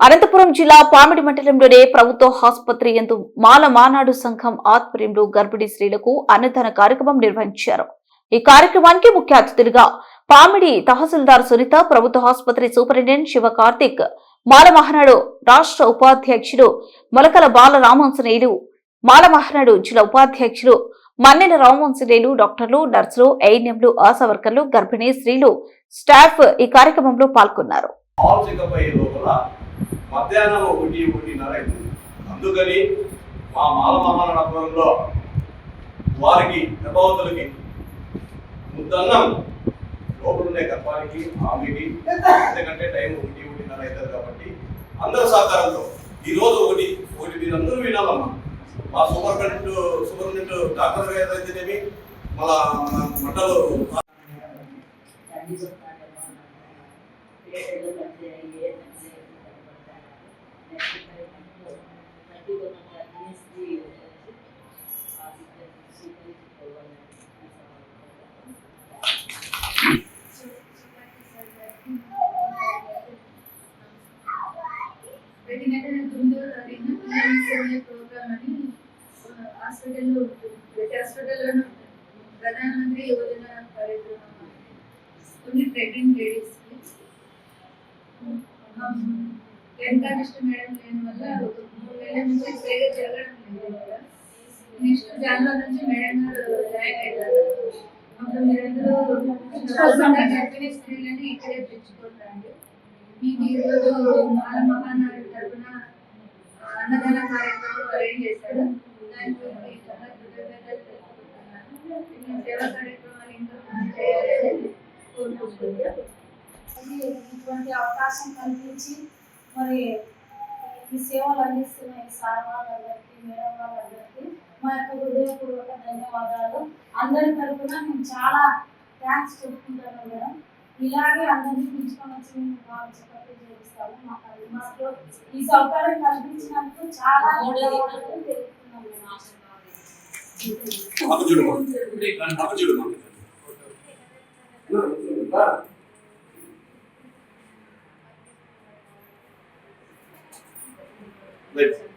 అనంతపురం జిల్లా పామిడి మండలంలోనే ప్రభుత్వ ఆసుపత్రి ఎందు మాల మానాడు సంఘం ఆధ్వర్యంలో గర్భిణీ స్త్రీలకు అన్నదాన కార్యక్రమం నిర్వహించారు. ఈ కార్యక్రమానికి ముఖ్య అతిథులుగా పామిడి తహసీల్దార్ సునీత ప్రభుత్వ ఆసుపత్రి సూపరింటెండెంట్ శివ కార్తిక్ మాల మహనాడు రాష్ట్ర ఉపాధ్యక్షుడు మొలకల బాల రామహంసనేయులు మాల మహనాడు జిల్లా ఉపాధ్యక్షులు మన్నెల రామహంసనేయులు డాక్టర్లు నర్సులు ఏఎన్ఎంలు ఆశా వర్కర్లు గర్భిణీ స్త్రీలు స్టాఫ్ ఈ కార్యక్రమంలో పాల్గొన్నారు. మధ్యాహ్నం ఒకటి ఒకటిన్నర అవుతుంది అందుకని మా మాలమహాల నగరంలో వారికి గర్భవతులకి ముద్దన్నం లోపలుండే గర్భానికి ఆమెకి ఎందుకంటే టైం ఒకటి ఒకటిన్నర అవుతుంది కాబట్టి అందరి సహకారంతో ఈరోజు ఒకటి ఒకటి ఒకటి అందరూ వినాలమ్మా. మా సూపరింటెండెంట్ సూపరింటెండెంట్ డాక్టర్ గారు అయితేనేమి మన మన మండలు చెప్తాను హాస్పిటల్లో ఉంటుంది ప్రతి హాస్పిటల్లోనూ ప్రధానమంత్రి యువజన కార్యక్రమం కొన్ని ప్రెగ్నెంట్ లేడీస్కి నెక్స్ట్ మేడం లేని వల్ల ఒక మూడు నెలల నుంచి సరిగా జరగడం లేదు. నెక్స్ట్ జనవరి నుంచి మేడం గారు జాయిన్ అయ్యారు. అప్పుడు మీరందరూ చూడకుండా గర్భిణీ స్త్రీలని ఇక్కడే పెంచుకుంటారండి మీకు ఈరోజు మాల మహానాడు తరఫున అన్నదాన కార్యక్రమం అరేంజ్ చేశారు. దానికి మీ చాలా కృతజ్ఞతలు తెలుపుకుంటున్నాను. మీ సేవా కార్యక్రమాలు ఇంకా ముందు చేయాలని కోరుకుంటున్నాను. ఇటువంటి అవకాశం కల్పించి మరి ఈ సేవలు అందిస్తున్న ఈ సార్ వాళ్ళందరికీ మేడం వాళ్ళందరికీ మా యొక్క హృదయపూర్వక ధన్యవాదాలు. అందరి తరఫున మేము చాలా థ్యాంక్స్ చెప్పుకుంటాను మేడం. ఇలాగే అందరినీ పిలుచుకొని వచ్చి మేము బాగా చేయిస్తాము మాకు మాకు ఈ సౌకర్యం కల్పించినందుకు చాలా ధన్యవాదాలు తెలుపుతున్నాం మేము చూడు చూడు Gracias.